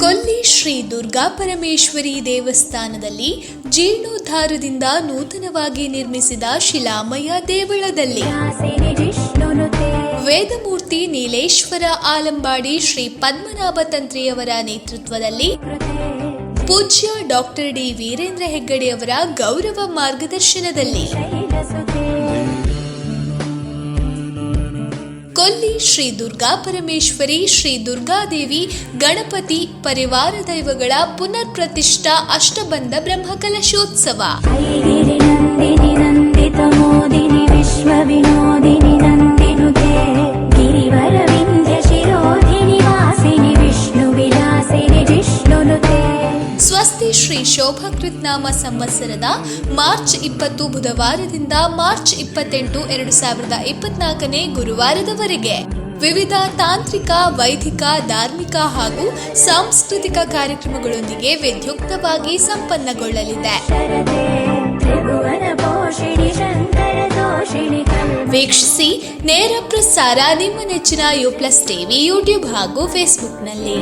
ಕೊಲ್ಲಿ ಶ್ರೀ ದುರ್ಗಾ ಪರಮೇಶ್ವರಿ ದೇವಸ್ಥಾನದಲ್ಲಿ ಜೀರ್ಣೋದ್ಧಾರದಿಂದ ನೂತನವಾಗಿ ನಿರ್ಮಿಸಿದ ಶಿಲಾಮಯ ದೇವಳದಲ್ಲಿ. ವೇದಮೂರ್ತಿ ನೀಲೇಶ್ವರ ಆಲಂಬಾಡಿ ಶ್ರೀ ಪದ್ಮನಾಭ ತಂತ್ರಿಯವರ ನೇತೃತ್ವದಲ್ಲಿ ಪೂಜ್ಯ ಡಾಕ್ಟರ್ ಡಿ ವೀರೇಂದ್ರ ಹೆಗ್ಗಡೆಯವರ ಗೌರವ ಮಾರ್ಗದರ್ಶನದಲ್ಲಿ. ಕೊಲ್ಲಿ ಶ್ರೀ ದುರ್ಗಾ ಪರಮೇಶ್ವರಿ, ಶ್ರೀ ದುರ್ಗಾದೇವಿ, ಗಣಪತಿ ಪರಿವಾರ ದೈವಗಳ ಪುನರ್ ಪ್ರತಿಷ್ಠಾ ಅಷ್ಟಬಂಧ ಬ್ರಹ್ಮ ಕಲಶೋತ್ಸವ ಗಿರಿವರ ವಿಂಧ್ಯ ಶಿರೋಧಿನಿ ವಾಸಿನಿ ವಿಷ್ಣು ವಿಲಾಸಿನಿ, ವಿಷ್ಣು ಶ್ರೀ ಶೋಭಾ ಕೃತ್ನಾಮ ಸಂವತ್ಸರದ ಮಾರ್ಚ್ ಇಪ್ಪತ್ತು ಬುಧವಾರದಿಂದ ಮಾರ್ಚ್ ಇಪ್ಪತ್ತೆಂಟು ಎರಡು ಸಾವಿರದ ಇಪ್ಪತ್ನಾಲ್ಕನೇ ಗುರುವಾರದವರೆಗೆ ವಿವಿಧ ತಾಂತ್ರಿಕ, ವೈದಿಕ, ಧಾರ್ಮಿಕ ಹಾಗೂ ಸಾಂಸ್ಕೃತಿಕ ಕಾರ್ಯಕ್ರಮಗಳೊಂದಿಗೆ ವಿಧ್ಯುಕ್ತವಾಗಿ ಸಂಪನ್ನಗೊಳ್ಳಲಿದೆ. ವೀಕ್ಷಿಸಿ ನೇರ ಪ್ರಸಾರ ನಿಮ್ಮ ನೆಚ್ಚಿನ ಯು ಪ್ಲಸ್ ಟಿವಿ, ಯೂಟ್ಯೂಬ್ ಹಾಗೂ ಫೇಸ್ಬುಕ್ನಲ್ಲಿ.